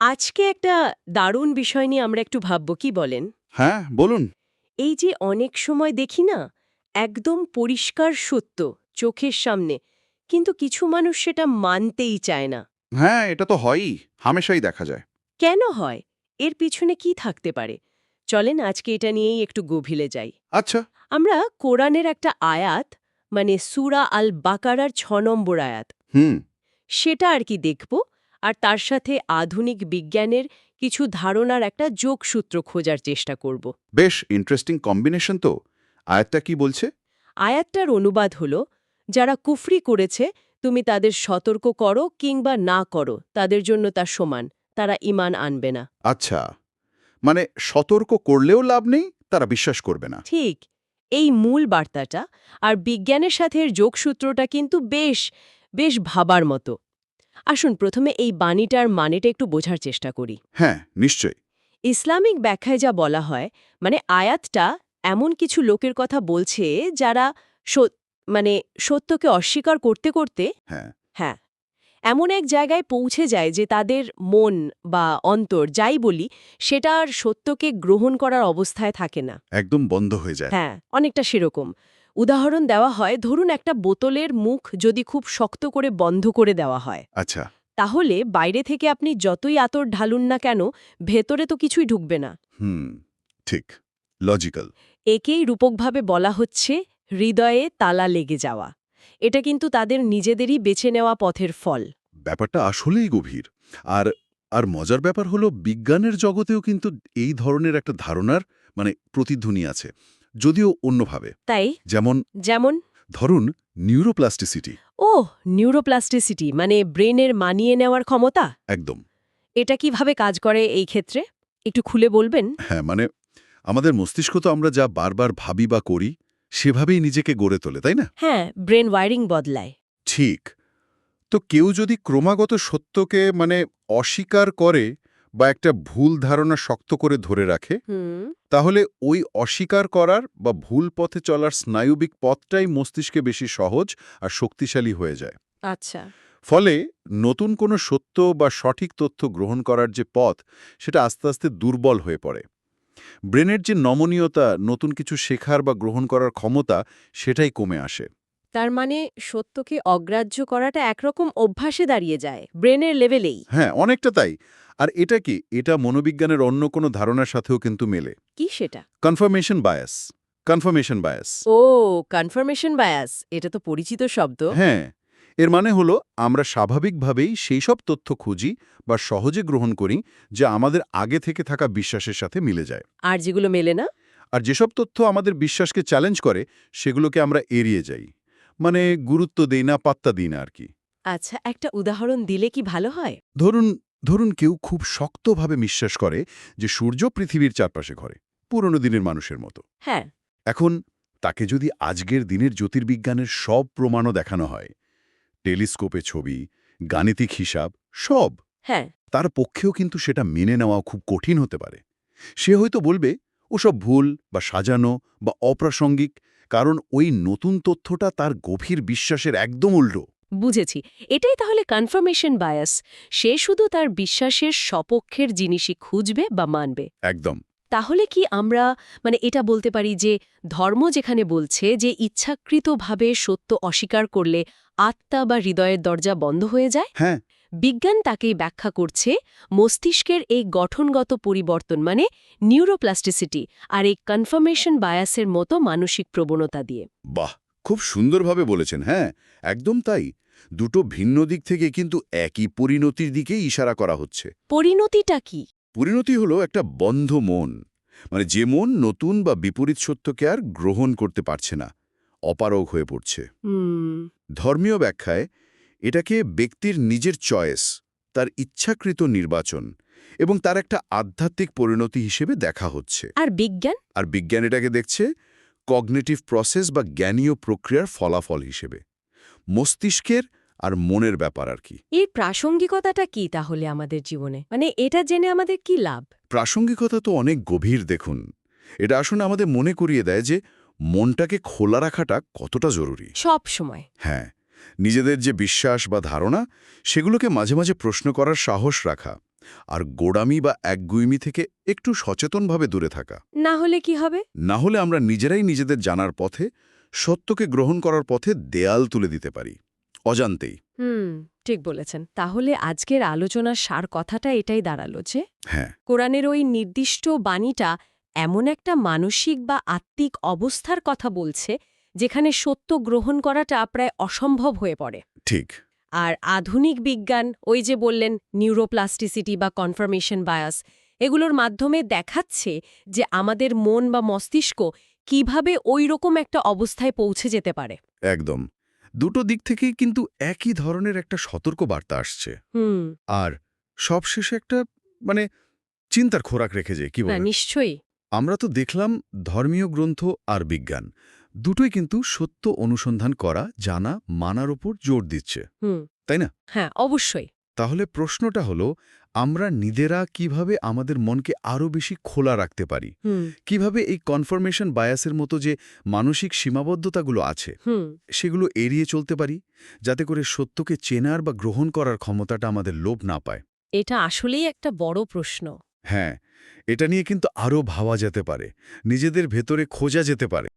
আজকে একটা দারুণ বিষয় নিয়ে আমরা একটু ভাবব কি বলেন? হ্যাঁ বলুন। এই যে অনেক সময় দেখি না একদম পরিষ্কার সত্য চোখের সামনে কিন্তু কিছু মানুষ সেটা মানতেই চায় না। হ্যাঁ এটা তো হয়ই হামেশাই দেখা যায়। কেন হয়? এর পিছনে কি থাকতে পারে? চলেন আজকে এটা নিয়েই একটু গভীরে যাই। আচ্ছা। আমরা কোরআনের একটা আয়াত মানে সুরা আল বাকারার ছ নম্বর আয়াত। হুম। সেটা আর কি দেখব? আর তার সাথে আধুনিক বিজ্ঞানের কিছু ধারণার একটা যোগসূত্র খোঁজার চেষ্টা করব। বেশ ইন্টারেস্টিং কম্বিনেশন তো। আয়াতটা কি বলছে? আয়াতটার অনুবাদ হল যারা কুফরি করেছে তুমি তাদের সতর্ক করো কিংবা না করো তাদের জন্য তা সমান তারা ইমান আনবে না। আচ্ছা মানে সতর্ক করলেও লাভ নেই তারা বিশ্বাস করবে না। ঠিক এই মূল বার্তাটা আর বিজ্ঞানের সাথে এর যোগসূত্রটা কিন্তু বেশ বেশ ভাবার মতো। আসুন প্রথমে এই বাণীটার মানেটা একটু বোঝার চেষ্টা করি। হ্যাঁ নিশ্চয় ইসলামিক ব্যাখ্যায় যা বলা হয় মানে আয়াতটা এমন কিছু লোকের কথা বলছে যারা মানে সত্যকে অস্বীকার করতে করতে হ্যাঁ। হ্যাঁ এমন এক জায়গায় পৌঁছে যায় যে তাদের মন বা অন্তর যাই বলি সেটা আর সত্যকে গ্রহণ করার অবস্থায় থাকে না। একদম বন্ধ হয়ে যায়। হ্যাঁ অনেকটা সেরকম। উদাহরণ দেওয়া হয় ধরুন একটা বোতলের মুখ যদি খুব শক্ত করে বন্ধ করে দেওয়া হয়। আচ্ছা। তাহলে বাইরে থেকে আপনি যতই আতর ঢালুন না কেন ভেতরে তো কিছুই ঢুকবে না। হুম ঠিক লজিক্যাল। একেই রূপকভাবে বলা হচ্ছে হৃদয়ে তালা লেগে যাওয়া। এটা কিন্তু তাদের নিজেদেরই বেছে নেওয়া পথের ফল। ব্যাপারটা আসলেই গভীর। আর আর মজার ব্যাপার হলো বিজ্ঞানের জগতেও কিন্তু এই ধরনের একটা ধারণার মানে প্রতিধ্বনি আছে। যদিও অন্যভাবে। তাই? যেমন যেমন? ধরুন নিউরোপ্লাস্টিসিটি। ও নিউরোপ্লাস্টিসিটি মানে ব্রেনের মানিয়ে নেওয়ার ক্ষমতা? একদম। এটা কীভাবে কাজ করে এই ক্ষেত্রে? একটু খুলে বলবেন? হ্যাঁ মানে আমাদের মস্তিষ্ক তো আমরা যা বারবার ভাবি বা করি সেভাবেই নিজেকে গড়ে তোলে তাই না? হ্যাঁ ব্রেন ওয়ারিং বদলায়। ঠিক। তো কেউ যদি ক্রমাগত সত্যকে মানে অস্বীকার করে বা একটা ভুল ধারণা শক্ত করে ধরে রাখে তাহলে ওই অস্বীকার করার বা ভুল পথে চলার স্নায়ুবিক পথটাই মস্তিষ্কে বেশি সহজ আর শক্তিশালী হয়ে যায়। আচ্ছা। ফলে নতুন কোনো সত্য বা সঠিক তথ্য গ্রহণ করার যে পথ সেটা আস্তে আস্তে দুর্বল হয়ে পড়ে। ব্রেনের যে নমনীয়তা নতুন কিছু শেখার বা গ্রহণ করার ক্ষমতা সেটাই কমে আসে। তার মানে সত্যকে অগ্রাহ্য করাটা একরকম অভ্যাসে দাঁড়িয়ে যায় ব্রেনের লেভেলেই। হ্যাঁ অনেকটা তাই। আর এটা কি? এটা মনোবিজ্ঞানের অন্য কোনো ধারণার সাথেও কিন্তু মেলে। কি সেটা? কনফার্মেশন বায়াস কনফার্মেশন বায়াস ও কনফার্মেশন বায়াস এটা তো পরিচিত শব্দ। হ্যাঁ। এর মানে হলো আমরা স্বাভাবিকভাবেই সেই সব তথ্য খুঁজি বা সহজে গ্রহণ করি যা আমাদের আগে থেকে থাকা বিশ্বাসের সাথে মিলে যায়। আর যেগুলো মেলে না? আর যেসব তথ্য আমাদের বিশ্বাসকে চ্যালেঞ্জ করে সেগুলোকে আমরা এড়িয়ে যাই। মানে গুরুত্ব দেই না পাত্তা দিই না আর কি। আচ্ছা একটা উদাহরণ দিলে কি ভালো হয়? ধরুন ধরুন কেউ খুব শক্তভাবে বিশ্বাস করে যে সূর্য পৃথিবীর চারপাশে ঘরে পুরনো দিনের মানুষের মতো। হ্যাঁ। এখন তাকে যদি আজকের দিনের জ্যোতির্বিজ্ঞানের সব প্রমাণও দেখানো হয় টেলিস্কোপে ছবি গাণিতিক হিসাব সব হ্যাঁ। তার পক্ষেও কিন্তু সেটা মেনে নেওয়া খুব কঠিন হতে পারে। সে হয়তো বলবে ওসব ভুল বা সাজানো বা অপ্রাসঙ্গিক কারণ ওই নতুন তথ্যটা তার গভীর বিশ্বাসের একদম উল্টো। বুঝেছি। এটাই তাহলে কনফার্মেশন বায়াস সে শুধু তার বিশ্বাসের সপক্ষের জিনিসই খুঁজবে বা মানবে। একদম। তাহলে কি আমরা মানে এটা বলতে পারি যে ধর্ম যেখানে বলছে যে ইচ্ছাকৃতভাবে সত্য অস্বীকার করলে আত্মা বা হৃদয়ের দরজা বন্ধ হয়ে যায়? হ্যাঁ। বিজ্ঞান তাকেই ব্যাখ্যা করছে মস্তিষ্কের এই গঠনগত পরিবর্তন মানে নিউরোপ্লাস্টিসিটি আর এই কনফার্মেশন বায়াসের মতো মানসিক প্রবণতা দিয়ে। বাহ! খুব সুন্দরভাবে বলেছেন হ্যাঁ একদম তাই। দুটো ভিন্ন দিক থেকে কিন্তু একই পরিণতির দিকেই ইশারা করা হচ্ছে। পরিণতিটা কি? পরিণতি হলো একটা বন্ধ মন মানে যে মন নতুন বা বিপরীত সত্যকে আর গ্রহণ করতে পারছে না অপারগ হয়ে পড়ছে। ধর্মীয় ব্যাখ্যায় এটাকে ব্যক্তির নিজের চয়েস তার ইচ্ছাকৃত নির্বাচন এবং তার একটা আধ্যাত্মিক পরিণতি হিসেবে দেখা হচ্ছে। আর বিজ্ঞান? আর বিজ্ঞান এটাকে দেখছে কগনেটিভ প্রসেস বা জ্ঞানীয় প্রক্রিয়ার ফলাফল হিসেবে। মস্তিষ্কের আর মনের ব্যাপার আর কি। এর প্রাসঙ্গিকতাটা কি তাহলে আমাদের জীবনে? মানে এটা জেনে আমাদের কি লাভ? প্রাসঙ্গিকতা তো অনেক গভীর দেখুন। এটা আসলে আমাদের মনে করিয়ে দেয় যে মনটাকে খোলা রাখাটা কতটা জরুরি। সব সময়। হ্যাঁ নিজেদের যে বিশ্বাস বা ধারণা সেগুলোকে মাঝে মাঝে প্রশ্ন করার সাহস রাখা আর গোড়ামি বা একগুইমি থেকে একটু সচেতনভাবে দূরে থাকা। না হলে কি হবে? না হলে আমরা নিজেরাই নিজেদের জানার পথে সত্যকে গ্রহণ করার পথে দেয়াল তুলে দিতে পারি। অজান্তেই। হুম ঠিক বলেছেন। তাহলে আজকের আলোচনার সার কথাটা এটাই দাঁড়াল যে হ্যাঁ। কোরআনের ওই নির্দিষ্ট বাণীটা এমন একটা মানসিক বা আত্মিক অবস্থার কথা বলছে যেখানে সত্য গ্রহণ করাটা প্রায় অসম্ভব হয়ে পড়ে। ঠিক। আর আধুনিক বিজ্ঞান ওই যে বললেন নিউরোপ্লাস্টিসিটি বা কনফার্মেশন বায়াস এগুলোর মাধ্যমে দেখাচ্ছে যে আমাদের মন বা মস্তিষ্ক কীভাবে ওই রকম একটা অবস্থায় পৌঁছে যেতে পারে। একদম। দুটো দিক থেকেই কিন্তু একই ধরনের একটা সতর্ক বার্তা আসছে আর সবশেষে একটা মানে চিন্তার খোরাক রেখে যায় কি না নিশ্চয়ই। আমরা তো দেখলাম ধর্মীয় গ্রন্থ আর বিজ্ঞান দুটোই কিন্তু সত্য অনুসন্ধান করা জানা মানার ওপর জোর দিচ্ছে। তাই না? হ্যাঁ অবশ্যই। তাহলে প্রশ্নটা হলো আমরা নিজেরা কীভাবে আমাদের মনকে আরও বেশি খোলা রাখতে পারি? কীভাবে এই কনফার্মেশন বায়াসের মতো যে মানসিক সীমাবদ্ধতাগুলো আছে সেগুলো এড়িয়ে চলতে পারি? যাতে করে সত্যকে চেনার বা গ্রহণ করার ক্ষমতাটা আমাদের লোভ না পায়? এটা আসলেই একটা বড় প্রশ্ন। হ্যাঁ এটা নিয়ে কিন্তু আরও ভাবা যেতে পারে। নিজেদের ভেতরে খোঁজা যেতে পারে।